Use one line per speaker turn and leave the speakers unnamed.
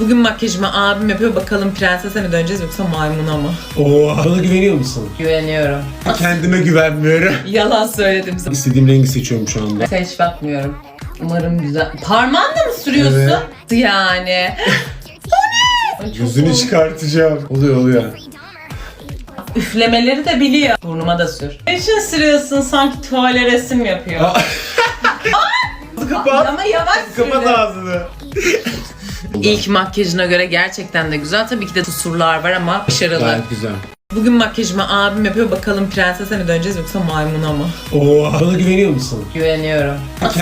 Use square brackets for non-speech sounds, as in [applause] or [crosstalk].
Bugün makyajımı abim yapıyor. Bakalım prensese mi döneceğiz yoksa maymuna mı?
Oo, bana güveniyor musun?
Güveniyorum.
Kendime güvenmiyorum. [laughs]
Yalan söyledim sana.
İstediğim rengi seçiyorum şu anda.
Sen hiç bakmıyorum. Umarım güzel. Parmağınla mı sürüyorsun?
Evet.
Yani. [laughs] o ne? Çok
Yüzünü
oldu.
çıkartacağım. Oluyor oluyor.
Üflemeleri de biliyor. Burnuma da sür. Niçin sürüyorsun sanki tuvale resim yapıyor. [laughs]
Aa. Kapat.
Ama yavaş
Kapat
sürüyor.
ağzını.
İlk makyajına göre gerçekten de güzel. Tabii ki de kusurlar var ama başarılı.
Gayet güzel.
Bugün makyajımı abim yapıyor. Bakalım prensese mi döneceğiz yoksa maymuna mı?
Oo, bana güveniyor musun?
Güveniyorum.